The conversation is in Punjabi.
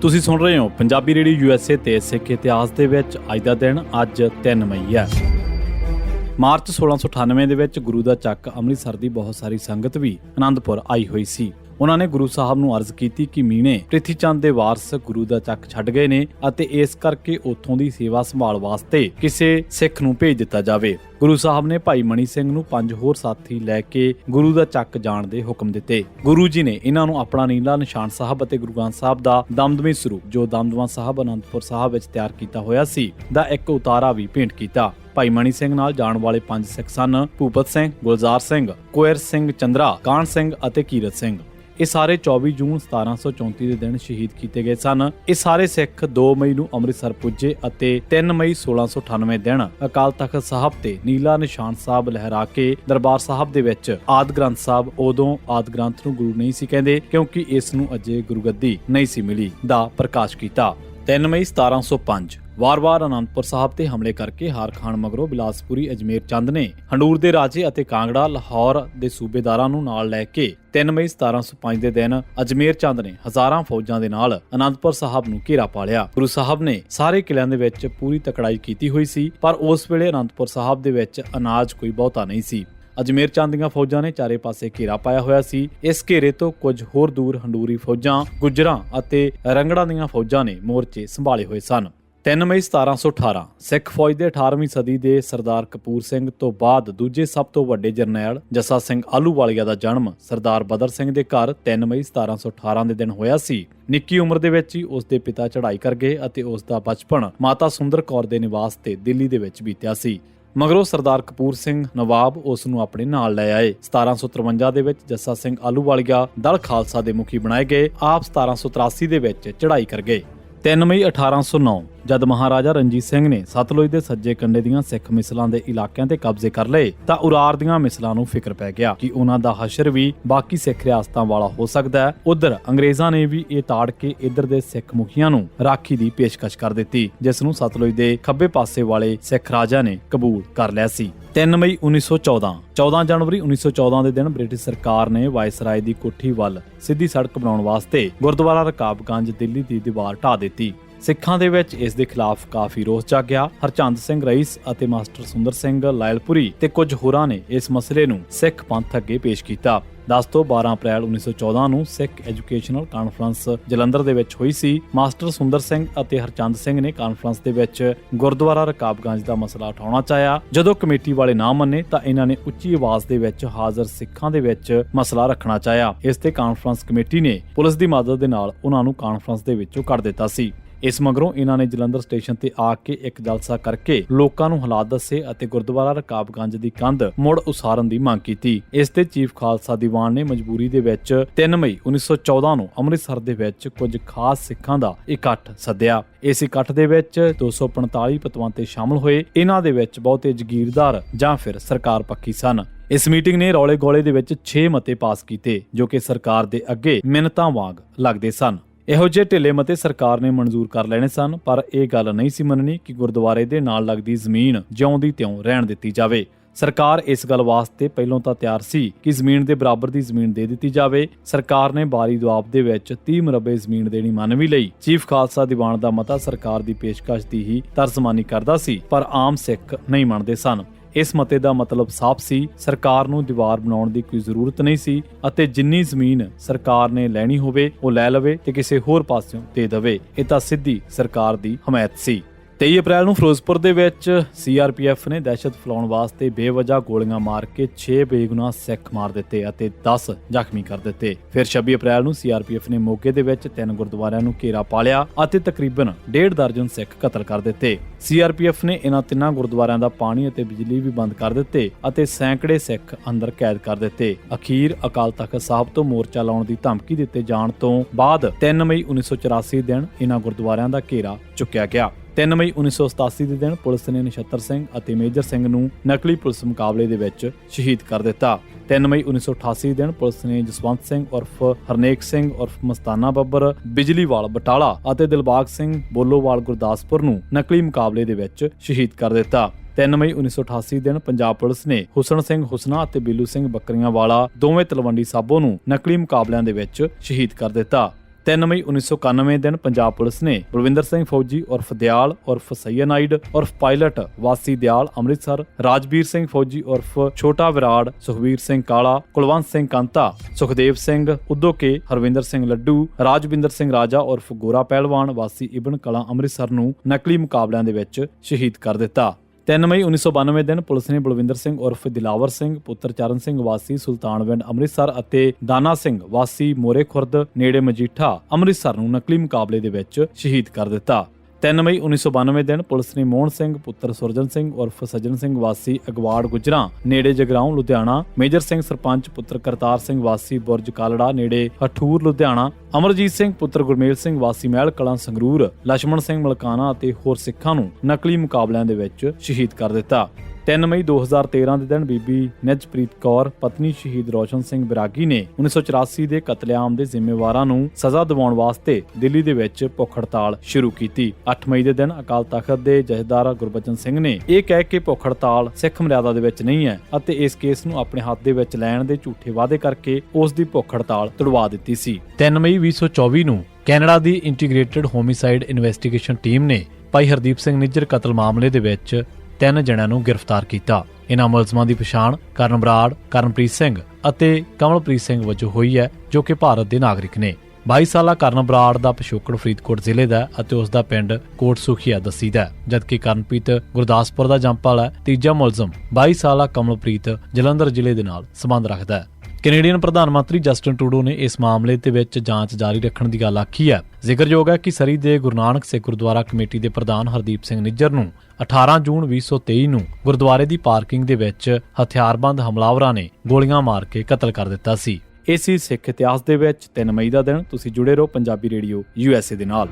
ਤੁਸੀਂ ਸੁਣ ਰਹੇ ਹੋ ਪੰਜਾਬੀ ਰੇਡੀਓ ਯੂਐਸਏ ਤੇ ਸਿੱਖ ਇਤਿਹਾਸ ਦੇ ਵਿੱਚ ਅੱਜ ਦਾ ਦਿਨ, ਅੱਜ 3 ਮਈ ਹੈ। ਮਾਰਚ 1698 ਦੇ ਵਿੱਚ ਗੁਰੂ ਦਾ ਚੱਕ ਅੰਮ੍ਰਿਤਸਰ ਦੀ ਬਹੁਤ ਸਾਰੀ ਸੰਗਤ ਵੀ ਆਨੰਦਪੁਰ ਆਈ ਹੋਈ ਸੀ। ਉਹਨਾਂ ਨੇ ਗੁਰੂ ਸਾਹਿਬ ਨੂੰ ਅਰਜ਼ ਕੀਤੀ ਕਿ ਮੀਨੇ ਪ੍ਰਿਥੀ ਚੰਦ ਦੇ ਵਾਰਸ ਗੁਰੂ ਦਾ ਚੱਕ ਛੱਡ ਗਏ ਨੇ ਅਤੇ ਇਸ ਕਰਕੇ ਉੱਥੋਂ ਦੀ ਸੇਵਾ ਸੰਭਾਲ ਵਾਸਤੇ ਕਿਸੇ ਸਿੱਖ ਨੂੰ ਭੇਜ ਦਿੱਤਾ ਜਾਵੇ। ਗੁਰੂ ਸਾਹਿਬ ਨੇ ਭਾਈ ਮਣੀ ਸਿੰਘ ਨੂੰ ਪੰਜ ਹੋਰ ਸਾਥੀ ਲੈ ਕੇ ਗੁਰੂ ਦਾ ਚੱਕ ਜਾਣ ਦੇ ਹੁਕਮ ਦਿੱਤੇ। ਗੁਰੂ ਜੀ ਨੇ ਇਹਨਾਂ ਨੂੰ ਆਪਣਾ ਨੀਲਾ ਨਿਸ਼ਾਨ ਸਾਹਿਬ ਅਤੇ ਗੁਰੂ ਗ੍ਰੰਥ ਸਾਹਿਬ ਦਾ ਦਮਦਮੀ ਸਰੂਪ, ਜੋ ਦਮਦਮਾ ਸਾਹਿਬ ਅਨੰਦਪੁਰ ਸਾਹਿਬ ਵਿੱਚ ਤਿਆਰ ਕੀਤਾ ਹੋਇਆ ਸੀ, ਦਾ ਇੱਕ ਉਤਾਰਾ ਵੀ ਭੇਂਟ ਕੀਤਾ। ਭਾਈ ਮਣੀ ਸਿੰਘ ਨਾਲ ਜਾਣ ਵਾਲੇ ਪੰਜ ਸਿੱਖ ਸਨ ਭੂਪਤ ਸਿੰਘ, ਗੁਲਜ਼ਾਰ ਸਿੰਘ, ਕੋਇਰ ਸਿੰਘ ਚੰਦਰਾ ਕਾਨ ਸਿੰਘ ਅਤੇ ਕੀਰਤ ਸਿੰਘ। ਇਹ ਸਾਰੇ 24 ਜੂਨ 1734 ਦੇ ਦਿਨ ਸ਼ਹੀਦ ਕੀਤੇ ਗਏ ਸਨ। ਇਹ ਸਾਰੇ ਸਿੱਖ 2 ਮਈ ਨੂੰ ਅੰਮ੍ਰਿਤਸਰ ਪੁੱਜੇ ਅਤੇ 3 ਮਈ 1698 ਦਿਨ ਅਕਾਲ ਤਖਤ ਸਾਹਿਬ ਤੇ ਨੀਲਾ ਨਿਸ਼ਾਨ ਸਾਹਿਬ ਲਹਿਰਾ ਕੇ ਦਰਬਾਰ ਸਾਹਿਬ ਦੇ ਵਿੱਚ ਆਦ ਗ੍ਰੰਥ ਸਾਹਿਬ ਉਦੋਂ ਆਦ ਗ੍ਰੰਥ ਨੂੰ ਗੁਰੂ ਨਹੀਂ ਸੀ ਕਹਿੰਦੇ ਕਿਉਂਕਿ ਇਸ ਨੂੰ ਅਜੇ ਗੁਰਗੱਦੀ ਨਹੀਂ ਸੀ ਮਿਲੀ ਦਾ ਪ੍ਰਕਾਸ਼ ਕੀਤਾ। 3 ਮਈ 1705 ਵਾਰ-ਵਾਰ ਅਨੰਦਪੁਰ ਸਾਹਿਬ ਤੇ ਹਮਲੇ ਕਰਕੇ ਹਾਰ ਖਾਣ ਮਗਰੋਂ ਬਿਲਾਸਪੁਰੀ, ਅਜਮੇਰ ਚੰਦ ਨੇ ਹੰਡੂਰ ਦੇ ਰਾਜੇ ਅਤੇ ਕਾਂਗੜਾ, ਲਾਹੌਰ ਦੇ ਸੂਬੇਦਾਰਾਂ ਨੂੰ ਨਾਲ ਲੈ ਕੇ 3 ਮਈ 1705 ਦੇ ਦਿਨ ਅਜਮੇਰ ਚੰਦ ਨੇ ਹਜ਼ਾਰਾਂ ਫੌਜਾਂ ਦੇ ਨਾਲ ਅਨੰਦਪੁਰ ਸਾਹਿਬ ਨੂੰ ਘੇਰਾ ਪਾ ਲਿਆ। ਗੁਰੂ ਸਾਹਿਬ ਨੇ ਸਾਰੇ ਕਿਲਿਆਂ ਦੇ ਵਿੱਚ ਪੂਰੀ ਤਕੜਾਈ ਕੀਤੀ ਹੋਈ ਸੀ, ਪਰ ਉਸ ਵੇਲੇ ਅਨੰਦਪੁਰ ਸਾਹਿਬ ਦੇ ਵਿੱਚ ਅਨਾਜ ਕੋਈ ਬਹੁਤਾ ਨਹੀਂ ਸੀ। ਅਜਮੇਰ ਚੰਦ ਦੀਆਂ ਫੌਜਾਂ ਨੇ ਚਾਰੇ ਪਾਸੇ ਘੇਰਾ ਪਾਇਆ ਹੋਇਆ ਸੀ। ਇਸ ਘੇਰੇ ਤੋਂ ਕੁਝ ਹੋਰ ਦੂਰ ਹੰਡੂਰੀ ਫੌਜਾਂ, ਗੁੱਜਰਾਂ ਅਤੇ ਰੰਗੜਾਂ ਦੀਆਂ ਫੌਜਾਂ ਨੇ ਮੋਰਚੇ ਸੰਭਾਲੇ ਹੋਏ ਸਨ। 3 ਮਈ 1718 ਸਿੱਖ ਫੌਜ ਦੇ 18ਵੀਂ ਸਦੀ ਦੇ ਸਰਦਾਰ ਕਪੂਰ ਸਿੰਘ ਤੋਂ ਬਾਅਦ ਦੂਜੇ ਸਭ ਤੋਂ ਵੱਡੇ ਜਰਨੈਲ ਜੱਸਾ ਸਿੰਘ ਆਲੂਵਾਲੀਆ ਦਾ ਜਨਮ ਸਰਦਾਰ ਬਦਰ ਸਿੰਘ ਦੇ ਘਰ 3 ਮਈ 1718 ਦੇ ਦਿਨ ਹੋਇਆ ਸੀ। ਨਿੱਕੀ ਉਮਰ ਦੇ ਵਿੱਚ ਹੀ ਉਸ ਦੇ ਪਿਤਾ ਚੜ੍ਹਾਈ ਕਰ ਗਏ ਅਤੇ ਉਸ ਦਾ ਬਚਪਨ ਮਾਤਾ ਸੁੰਦਰ ਕੌਰ ਦੇ ਨਿਵਾਸ ਤੇ ਦਿੱਲੀ ਦੇ ਵਿੱਚ ਬੀਤਿਆ ਸੀ। ਮਗਰੋਂ ਸਰਦਾਰ ਕਪੂਰ ਸਿੰਘ ਨਵਾਬ ਉਸ ਨੂੰ ਆਪਣੇ ਨਾਲ ਲੈ ਆਏ। 1753 ਦੇ ਵਿੱਚ ਜੱਸਾ ਸਿੰਘ ਆਲੂਵਾਲੀਆ ਦਲ ਖਾਲਸਾ ਦੇ ਮੁਖੀ ਬਣਾਏ ਗਏ। ਆਪ 1783 ਦੇ ਵਿੱਚ ਚੜ੍ਹਾਈ ਕਰ ਗਏ। 3 ਮਈ 1809 ਜਦ ਮਹਾਰਾਜਾ ਰਣਜੀਤ ਸਿੰਘ ਨੇ ਸਤਲੁਜ ਦੇ ਸੱਜੇ ਕੰਢੇ ਦੀਆਂ ਸਿੱਖ ਮਿਸਲਾਂ ਦੇ ਇਲਾਕਿਆਂ ਤੇ ਕਬਜ਼ੇ ਕਰ ਲਏ, ਤਾਂ ਉਰਾਰ ਦੀਆਂ ਮਿਸਲਾਂ ਨੂੰ ਫਿਕਰ ਪੈ ਗਿਆ ਕਿ ਉਹਨਾਂ ਦਾ ਹਸ਼ਰ ਵੀ ਬਾਕੀ ਸਿੱਖ ਰਿਆਸਤਾਂ ਵਾਲਾ ਹੋ ਸਕਦਾ ਹੈ। ਉਧਰ ਅੰਗਰੇਜ਼ਾਂ ਨੇ ਵੀ ਇਹ ਤਾੜ ਕੇ ਇੱਧਰ ਦੇ ਸਿੱਖ ਮੁਖੀਆਂ ਨੂੰ ਰਾਖੀ ਦੀ ਪੇਸ਼ਕਸ਼ ਕਰ ਦਿੱਤੀ, ਜਿਸ ਨੂੰ ਸਤਲੁਜ ਦੇ ਖੱਬੇ ਪਾਸੇ ਵਾਲੇ ਸਿੱਖ ਰਾਜਾ ਨੇ ਕਬੂਲ ਕਰ ਲਿਆ ਸੀ। 3 ਮਈ 1914 14 ਜਨਵਰੀ 1914 ਦੇ ਦਿਨ ਬ੍ਰਿਟਿਸ਼ ਸਰਕਾਰ ਨੇ ਵਾਇਸਰਾਏ ਦੀ ਕੋਠੀ ਵੱਲ ਸਿੱਧੀ ਸੜਕ ਬਣਾਉਣ ਵਾਸਤੇ ਗੁਰਦੁਆਰਾ ਰਕਾਬਗੰਜ ਦਿੱਲੀ ਦੀ ਦੀਵਾਰ ਢਾ ਦਿੱਤੀ। ਸਿੱਖਾਂ ਦੇ ਵਿੱਚ ਇਸ ਦੇ ਖਿਲਾਫ ਕਾਫੀ ਰੋਸ ਜਾਗਿਆ। ਹਰਚੰਦ ਸਿੰਘ ਰਈਸ ਅਤੇ ਮਾਸਟਰ ਸੁੰਦਰ ਸਿੰਘ ਲਾਇਲਪੁਰੀ ਤੇ ਕੁਝ ਹੋਰਾਂ ਨੇ ਇਸ ਮਸਲੇ ਨੂੰ ਸਿੱਖ ਪੰਥ ਅੱਗੇ ਪੇਸ਼ ਕੀਤਾ। 10 ਤੋਂ 12 ਅਪ੍ਰੈਲ 1914 ਨੂੰ ਸਿੱਖ ਐਜੂਕੇਸ਼ਨਲ ਕਾਨਫਰੰਸ ਜਲੰਧਰ ਦੇ ਵਿੱਚ ਹੋਈ ਸੀ। ਮਾਸਟਰ ਸੁੰਦਰ ਸਿੰਘ ਅਤੇ ਹਰਚੰਦ ਸਿੰਘ ਨੇ ਕਾਨਫਰੰਸ ਦੇ ਵਿੱਚ ਗੁਰਦੁਆਰਾ ਰਕਾਬਗੰਜ ਦਾ ਮਸਲਾ ਉਠਾਉਣਾ ਚਾਹਿਆ। ਜਦੋਂ ਕਮੇਟੀ ਵਾਲੇ ਨਾ ਮੰਨੇ ਤਾਂ ਇਹਨਾਂ ਨੇ ਉੱਚੀ ਆਵਾਜ਼ ਦੇ ਵਿੱਚ ਹਾਜ਼ਰ ਸਿੱਖਾਂ ਦੇ ਵਿੱਚ ਮਸਲਾ ਰੱਖਣਾ ਚਾਹਿਆ। ਇਸ ਤੇ ਕਾਨਫਰੰਸ ਕਮੇਟੀ ਨੇ ਪੁਲਿਸ ਦੀ ਮਦਦ ਦੇ ਨਾਲ ਉਹਨਾਂ ਨੂੰ ਕਾਨਫਰੰਸ ਦੇ ਵਿੱਚੋਂ ਕੱਢ ਦਿੱਤਾ ਸੀ। ਇਸ ਮਗਰੋਂ ਇਹਨਾਂ ਨੇ ਜਲੰਧਰ ਸਟੇਸ਼ਨ ਤੇ ਆ ਕੇ ਇੱਕ ਜਲਸਾ ਕਰਕੇ ਲੋਕਾਂ ਨੂੰ ਹਾਲਾਤ ਦੱਸੇ ਅਤੇ ਗੁਰਦੁਆਰਾ ਰਕਾਬਗੰਜ ਦੀ ਕੰਧ ਮੁੜ ਉਸਾਰਨ ਦੀ ਮੰਗ ਕੀਤੀ। ਇਸ ਤੇ ਚੀਫ ਖਾਲਸਾ ਦੀਵਾਨ ਨੇ ਮਜਬੂਰੀ ਦੇ ਵਿੱਚ 3 ਮਈ 1914 ਨੂੰ ਅੰਮ੍ਰਿਤਸਰ ਦੇ ਵਿੱਚ ਕੁਝ ਖਾਸ ਸਿੱਖਾਂ ਦਾ ਇਕੱਠ ਸੱਦਿਆ। ਇਸ ਇਕੱਠ ਦੇ ਵਿੱਚ 245 ਪਤਵੰਤੇ ਸ਼ਾਮਲ ਹੋਏ। ਇਹਨਾਂ ਦੇ ਵਿੱਚ ਬਹੁਤੇ ਜ਼ਗੀਰਦਾਰ ਜਾਂ ਫਿਰ ਸਰਕਾਰ ਪੱਖੀ ਸਨ। ਇਸ ਮੀਟਿੰਗ ਨੇ ਰੌਲੇ ਗੋਲੇ ਦੇ ਵਿੱਚ 6 ਮਤੇ ਪਾਸ ਕੀਤੇ, ਜੋ ਕਿ ਸਰਕਾਰ ਦੇ ਅੱਗੇ ਮਿੰਨਤਾਂ ਵਾਂਗ ਲੱਗਦੇ ਸਨ। ਇਹੋ ਜਿਹੇ ਢਿੱਲੇ ਮਤੇ ਸਰਕਾਰ ਨੇ ਮਨਜ਼ੂਰ ਕਰ ਲੈਣੇ ਸਨ, ਪਰ ਇਹ ਗੱਲ ਨਹੀਂ ਸੀ ਮੰਨਣੀ ਕਿ ਗੁਰਦੁਆਰੇ ਦੇ ਨਾਲ ਲੱਗਦੀ ਜ਼ਮੀਨ ਜਿਉਂ ਦੀ ਤਿਉਂ ਰਹਿਣ ਦਿੱਤੀ ਜਾਵੇ। ਸਰਕਾਰ ਇਸ ਗੱਲ ਵਾਸਤੇ ਪਹਿਲਾਂ ਤਾਂ ਤਿਆਰ ਸੀ ਕਿ ਜ਼ਮੀਨ ਦੇ ਬਰਾਬਰ ਦੀ ਜ਼ਮੀਨ ਦੇ ਦਿੱਤੀ ਜਾਵੇ। ਸਰਕਾਰ ਨੇ ਬਾਰੀ ਦੁਆਬ ਦੇ ਵਿੱਚ 30 ਮਰਬੇ ਜ਼ਮੀਨ ਦੇਣੀ ਮੰਨ ਵੀ ਲਈ। ਚੀਫ ਖਾਲਸਾ ਦੀਵਾਨ ਦਾ ਮਤਾ ਸਰਕਾਰ ਦੀ ਪੇਸ਼ਕਸ਼ ਦੀ ਹੀ ਤਰਜ਼ਮਾਨੀ ਕਰਦਾ ਸੀ, ਪਰ ਆਮ ਸਿੱਖ ਨਹੀਂ ਮੰਨਦੇ ਸਨ। ਇਸ ਮਤੇ ਦਾ ਮਤਲਬ ਸਾਫ਼ ਸੀ, ਸਰਕਾਰ ਨੂੰ ਦੀਵਾਰ ਬਣਾਉਣ ਦੀ ਕੋਈ ਜ਼ਰੂਰਤ ਨਹੀਂ ਸੀ ਅਤੇ ਜਿੰਨੀ ਜ਼ਮੀਨ ਸਰਕਾਰ ਨੇ ਲੈਣੀ ਹੋਵੇ, ਉਹ ਲੈ ਲਵੇ ਤੇ ਕਿਸੇ ਹੋਰ ਪਾਸਿਓਂ ਦੇ ਦੇਵੇ। ਇਹ ਤਾਂ ਸਿੱਧੀ ਸਰਕਾਰ ਦੀ ਹਮਾਇਤ ਸੀ। 23 ਅਪ੍ਰੈਲ ਨੂੰ ਫਿਰੋਜ਼ਪੁਰ ਦੇ ਵਿੱਚ ਸੀਆਰਪੀਐਫ ਨੇ ਦਹਿਸ਼ਤ ਫੈਲਾਉਣ ਵਾਸਤੇ ਬੇਵਜ੍ਹਾ ਗੋਲੀਆਂ ਮਾਰ ਕੇ 6 ਬੇਗੁਨਾਹ ਸਿੱਖ ਮਾਰ ਦਿੱਤੇ ਅਤੇ 10 ਜ਼ਖਮੀ ਕਰ ਦਿੱਤੇ। ਫਿਰ 26 ਅਪ੍ਰੈਲ ਨੂੰ ਸੀਆਰਪੀਐਫ ਨੇ ਮੋਗੇ ਦੇ ਵਿੱਚ ਤਿੰਨ ਗੁਰਦੁਆਰਿਆਂ ਨੂੰ ਘੇਰਾ ਪਾ ਲਿਆ ਅਤੇ ਤਕਰੀਬਨ ਡੇਢ ਦਰਜਨ ਸਿੱਖ ਕਤਲ ਕਰ ਦਿੱਤੇ। ਸੀਆਰਪੀਐਫ ਨੇ ਇਹਨਾਂ ਤਿੰਨਾਂ ਗੁਰਦੁਆਰਿਆਂ ਦਾ ਪਾਣੀ ਅਤੇ ਬਿਜਲੀ ਵੀ ਬੰਦ ਕਰ ਦਿੱਤੇ ਅਤੇ ਸੈਂਕੜੇ ਸਿੱਖ ਅੰਦਰ ਕੈਦ ਕਰ ਦਿੱਤੇ। ਅਖੀਰ ਅਕਾਲ ਤਖਤ ਸਾਹਿਬ ਤੋਂ ਮੋਰਚਾ ਲਾਉਣ ਦੀ ਧਮਕੀ ਦਿੱਤੇ ਜਾਣ ਤੋਂ ਬਾਅਦ 3 ਮਈ 1984 ਦਿਨ ਇਹਨਾਂ ਗੁਰਦੁਆਰਿਆਂ ਦਾ ਘੇਰਾ ਚੁੱਕਿਆ ਗਿਆ। 3 ਮਈ 1987 ਦੇ ਦਿਨ ਪੁਲਿਸ ਨੇ ਨਛੱਤਰ ਸਿੰਘ ਅਤੇ ਮੇਜਰ ਸਿੰਘ ਨੂੰ ਨਕਲੀ ਪੁਲਿਸ ਮੁਕਾਬਲੇ ਦੇ ਵਿੱਚ ਸ਼ਹੀਦ ਕਰ ਦਿੱਤਾ। 3 ਮਈ 1988 ਦਿਨ ਪੁਲਿਸ ਨੇ ਜਸਵੰਤ ਸਿੰਘ ਉਰਫ ਹਰਨੇਕ ਸਿੰਘ ਉਰਫ ਮਸਤਾਨਾ ਬੱਬਰ, ਬਿਜਲੀਵਾਲ ਬਟਾਲਾ ਅਤੇ ਦਿਲਬਾਗ ਸਿੰਘ ਬੋਲੋਵਾਲ ਗੁਰਦਾਸਪੁਰ ਨੂੰ ਨਕਲੀ ਮੁਕਾਬਲੇ ਦੇ ਵਿੱਚ ਸ਼ਹੀਦ ਕਰ ਦਿੱਤਾ। 3 ਮਈ 1988 ਦਿਨ ਪੰਜਾਬ ਪੁਲਿਸ ਨੇ ਹੁਸਨ ਸਿੰਘ ਹੁਸਨਾ ਅਤੇ ਬਿੱਲੂ ਸਿੰਘ ਬੱਕਰੀਆਂ ਵਾਲਾ ਦੋਵੇਂ ਤਲਵੰਡੀ ਸਾਬੋ ਨੂੰ ਨਕਲੀ ਮੁਕਾਬਲਿਆਂ ਦੇ ਵਿੱਚ ਸ਼ਹੀਦ ਕਰ ਦਿੱਤਾ। 3 ਮਈ 1991 ਦਿਨ ਪੰਜਾਬ ਪੁਲਿਸ ਨੇ ਬਲਵਿੰਦਰ ਸਿੰਘ ਫੌਜੀ ਉਰਫ ਦਿਆਲ, ਉਰਫ ਸੈਯਨਾਈਡ ਉਰਫ ਪਾਇਲਟ ਵਾਸੀ ਦਿਆਲ, ਅੰਮ੍ਰਿਤਸਰ, ਰਾਜਵੀਰ ਸਿੰਘ ਫੌਜੀ ਉਰਫ ਛੋਟਾ ਵਿਰਾੜ, ਸੁਖਬੀਰ ਸਿੰਘ ਕਾਲਾ, ਕੁਲਵੰਤ ਸਿੰਘ ਕਾਂਤਾ, ਸੁਖਦੇਵ ਸਿੰਘ ਉਦੋਕੇ ਹਰਵਿੰਦਰ ਸਿੰਘ ਲੱਡੂ, ਰਾਜਵਿੰਦਰ ਸਿੰਘ ਰਾਜਾ ਉਰਫ ਗੋਰਾ ਪਹਿਲਵਾਨ ਵਾਸੀ ਇਬਨ ਕਲਾਂ ਅੰਮ੍ਰਿਤਸਰ ਨੂੰ ਨਕਲੀ ਮੁਕਾਬਲਿਆਂ ਦੇ ਵਿੱਚ ਸ਼ਹੀਦ ਕਰ ਦਿੱਤਾ। 3 ਮਈ 1992 ਦਿਨ ਪੁਲਿਸ ਨੇ ਬਲਵਿੰਦਰ ਸਿੰਘ ਉਰਫ ਦਿਲਾਵਰ ਸਿੰਘ, ਪੁੱਤਰ ਚਰਨ ਸਿੰਘ, ਵਾਸੀ ਸੁਲਤਾਨਵਿੰਡ ਅੰਮ੍ਰਿਤਸਰ ਅਤੇ ਦਾਨਾ ਸਿੰਘ, ਵਾਸੀ ਮੋਰੇ ਖੁਰਦ, ਨੇੜੇ ਮਜੀਠਾ ਅੰਮ੍ਰਿਤਸਰ ਨੂੰ ਨਕਲੀ ਮੁਕਾਬਲੇ ਦੇ ਵਿੱਚ ਸ਼ਹੀਦ ਕਰ ਦਿੱਤਾ। 3 ਮਈ 1992 ਦਿਨ ਪੁਲਿਸ ਨੇ ਮੋਹਨ ਸਿੰਘ, ਪੁੱਤਰ ਸੁਰਜਨ ਸਿੰਘ ਉਰਫ ਸਜਨ ਸਿੰਘ ਵਾਸੀ ਅਗਵਾੜ ਗੁਜਰਾ, ਨੇੜੇ ਜਗਰਾਉਂ, ਲੁਧਿਆਣਾ, ਮੇਜਰ ਸਿੰਘ ਸਰਪੰਚ ਪੁੱਤਰ ਕਰਤਾਰ ਸਿੰਘ ਵਾਸੀ ਬੁਰਜ ਕਾਲੜਾ, ਨੇੜੇ ਅਠੂਰ ਲੁਧਿਆਣਾ, ਅਮਰਜੀਤ ਸਿੰਘ ਪੁੱਤਰ ਗੁਰਮੇਲ ਸਿੰਘ ਵਾਸੀ ਮਹਿਲ, ਕਲਾਂ ਸੰਗਰੂਰ ਲక్ష్మణ ਸਿੰਘ ਮਲਕਾਨਾ ਅਤੇ ਹੋਰ ਸਿੱਖਾਂ ਨੂੰ ਨਕਲੀ ਮੁਕਾਬਲਿਆਂ ਦੇ ਵਿੱਚ ਸ਼ਹੀਦ ਕਰ ਦਿੱਤਾ। 3 ਮਈ 2013 ਦੇ ਦਿਨ ਬੀਬੀ ਨਿਜਪ੍ਰੀਤ ਕੌਰ, ਪਤਨੀ ਸ਼ਹੀਦ ਰੋਸ਼ਨ ਸਿੰਘ ਬਿਰਾਗੀ ਨੇ 1984 ਦੇ ਕਤਲੇਆਮ ਦੇ ਜ਼ਿੰਮੇਵਾਰਾਂ ਨੂੰ ਸਜ਼ਾ ਦਿਵਾਉਣ ਵਾਸਤੇ ਦਿੱਲੀ ਦੇ ਵਿੱਚ ਭੁੱਖ ਹੜਤਾਲ ਸ਼ੁਰੂ ਕੀਤੀ। 8 ਮਈ ਦੇ ਦਿਨ ਅਕਾਲ ਤਖਤ ਦੇ ਜਥੇਦਾਰ ਗੁਰਬਚਨ ਸਿੰਘ ਨੇ ਇਹ ਕਹਿ ਕੇ ਭੁੱਖ ਹੜਤਾਲ ਸਿੱਖ ਮਰਿਆਦਾ ਦੇ ਵਿੱਚ ਨਹੀਂ ਹੈ ਅਤੇ ਇਸ ਕੇਸ ਨੂੰ ਆਪਣੇ ਹੱਥ ਦੇ ਵਿੱਚ ਲੈਣ ਦੇ ਝੂਠੇ ਵਾਅਦੇ ਕਰਕੇ ਉਸ ਦੀ ਭੁੱਖ ਹੜਤਾਲ ਤੁੜਵਾ ਦਿੱਤੀ ਸੀ। 3 ਮਈ 2024 ਨੂੰ ਕੈਨੇਡਾ ਦੀ ਇੰਟੀਗ੍ਰੇਟਿਡ ਹੋਮਿਸਾਈਡ ਇਨਵੈਸਟੀਗੇਸ਼ਨ ਟੀਮ ਨੇ ਭਾਈ ਹਰਦੀਪ ਸਿੰਘ ਨਿੱਜਰ ਕਤਲ ਮਾਮਲੇ ਦੇ ਵਿੱਚ ਤਿੰਨ ਜਣਿਆਂ ਨੂੰ ਗ੍ਰਿਫਤਾਰ ਕੀਤਾ। ਇਨ੍ਹਾਂ ਮੁਲਜ਼ਮਾਂ ਦੀ ਪਛਾਣ ਕਰਨ ਬਰਾੜ ਕਰਨਪ੍ਰੀਤ ਸਿੰਘ ਅਤੇ ਕਮਲਪ੍ਰੀਤ ਸਿੰਘ ਵਜੋਂ ਹੋਈ ਹੈ ਜੋ ਕਿ ਭਾਰਤ ਦੇ ਨਾਗਰਿਕ ਨੇ। 22 ਸਾਲਾ ਕਰਨ ਬਰਾੜ ਦਾ ਪਿਛੋਕੜ ਫਰੀਦਕੋਟ ਜ਼ਿਲ੍ਹੇ ਦਾ ਅਤੇ ਉਸ ਦਾ ਪਿੰਡ ਕੋਟ ਸੁਖੀਆ ਦੱਸੀਦਾ ਹੈ, ਜਦਕਿ ਕਰਨਪ੍ਰੀਤ ਗੁਰਦਾਸਪੁਰ ਦਾ ਜੰਪਲ ਹੈ। ਤੀਜਾ ਮੁਲਜ਼ਮ 22 ਸਾਲਾ ਕਮਲਪ੍ਰੀਤ ਜਲੰਧਰ ਜ਼ਿਲ੍ਹੇ ਦੇ ਨਾਲ ਸੰਬੰਧ ਰੱਖਦਾ ਹੈ। ਕੈਨੇਡੀਅਨ ਪ੍ਰਧਾਨ ਮੰਤਰੀ ਜਸਟਿਨ ਟਰੂਡੋ ਨੇ ਇਸ ਮਾਮਲੇ ਦੇ ਵਿੱਚ ਜਾਂਚ ਜਾਰੀ ਰੱਖਣ ਦੀ ਗੱਲ ਆਖੀ ਹੈ। ਜ਼ਿਕਰਯੋਗ ਹੈ ਕਿ ਸਰੀ ਦੇ ਗੁਰੂ ਨਾਨਕ ਸਿੱਖ ਗੁਰਦੁਆਰਾ ਕਮੇਟੀ ਦੇ ਪ੍ਰਧਾਨ ਹਰਦੀਪ ਸਿੰਘ ਨਿੱਜਰ ਨੂੰ 18 ਜੂਨ 2023 ਨੂੰ ਗੁਰਦੁਆਰੇ ਦੀ ਪਾਰਕਿੰਗ ਦੇ ਵਿੱਚ ਹਥਿਆਰਬੰਦ ਹਮਲਾਵਰਾਂ ਨੇ ਗੋਲੀਆਂ ਮਾਰ ਕੇ ਕਤਲ ਕਰ ਦਿੱਤਾ ਸੀ। ਇਹ ਸਿੱਖ ਇਤਿਹਾਸ ਦੇ ਵਿੱਚ 3 ਮਈ ਦਾ ਦਿਨ। ਤੁਸੀਂ ਜੁੜੇ ਰਹੋ ਪੰਜਾਬੀ ਰੇਡੀਓ ਯੂਐਸਏ ਦੇ ਨਾਲ।